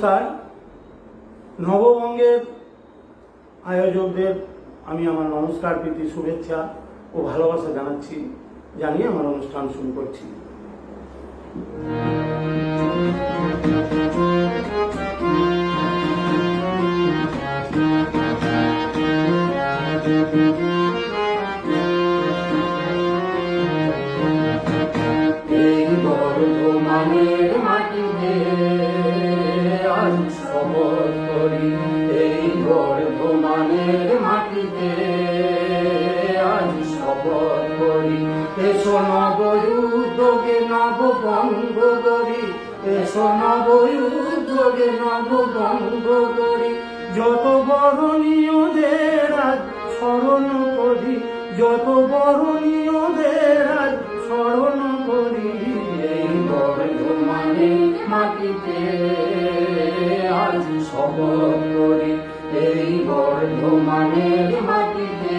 নমস্কার। নববঙ্গের আয়োজকদের আমি আমার নমস্কার, প্রীতি, শুভেচ্ছা ও ভালোবাসা জানাচ্ছি, জানিয়ে আমার অনুষ্ঠান শুরু করছি। এসো নবযুদ্ধকে নববঙ্গ করি এসো নবযুদ্ধকে নববঙ্গ করি যত বরণীয়দের আজ স্মরণ করি, যত বরণীয়দের আজ স্মরণ করি, এই বর্ধমানের মাটিতে আজ শপথ করি। এই বর্ধমানের মাটিতে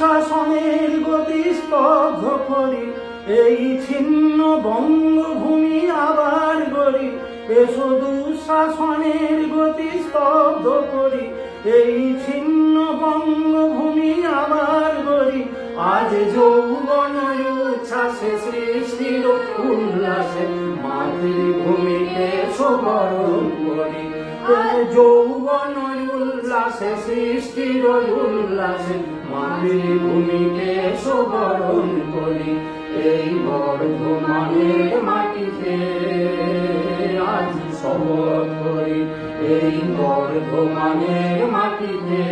দুঃশাসনের গতি স্তব্ধ করি, এই ছিন্ন বঙ্গভূমি আবার গড়ি। এসো দুঃশাসনের গতি স্তব্ধ করি, এই ছিন্ন বঙ্গভূমি আবার গড়ি। আজ যৌবন উচ্ছ্বাসে সৃষ্টির উল্লাসে মাতৃভূমিকে সবরণ করি। যৌবন উল্লাসে সৃষ্টির উল্লাসে মাতৃভূমিকে সুবরণ করি। এই বর্ধমানের মাটিতে আজ শপথ করি। এই বর্ধমানের মাটিতে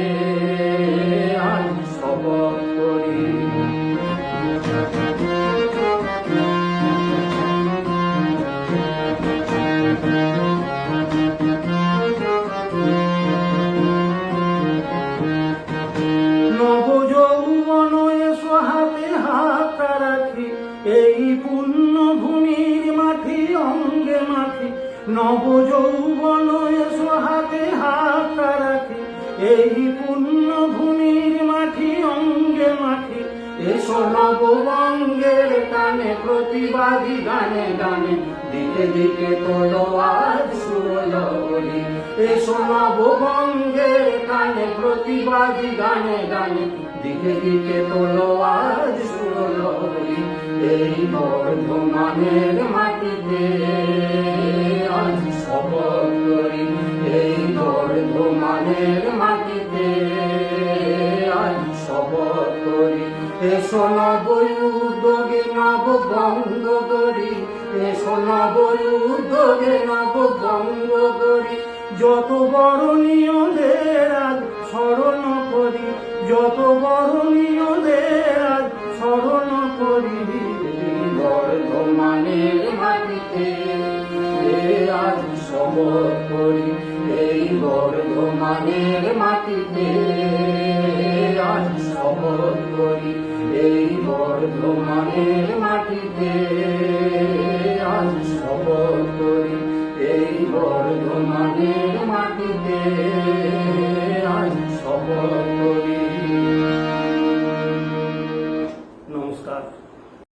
নব যৌবন এসো হাতে হাত রাখি, এই পুণ্য ভূমির মাটি অঙ্গে মাটি এসো নববঙ্গের টানে, প্রতিবাদী গানে গানে। দিকে দিকে তোলো আজ সুরলহরি এসো নববঙ্গের টানে, প্রতিবাদী গানে গানে। দিকে দিকে তোলো আজ সুরলহরি এই বর্ধমানের মাটিতে। মাটিতে আজ শপথ করি। এসো নবই উদ্যোগে নব করি এসো নবই উদ্যোগে নব বঙ্গ করি যত বরণীয়দের আজ স্মরণ করি, যত বরণীয়দের আজ স্মরণ করি। বর্ধমানের মাটিতে আজ শপথ করি। এই বর্ধমানের মাটিতে আজ শপথ করি। এই বর্ধমানের মাটিতে আজ শপথ করি। এই বর্ধমানের মাটিতে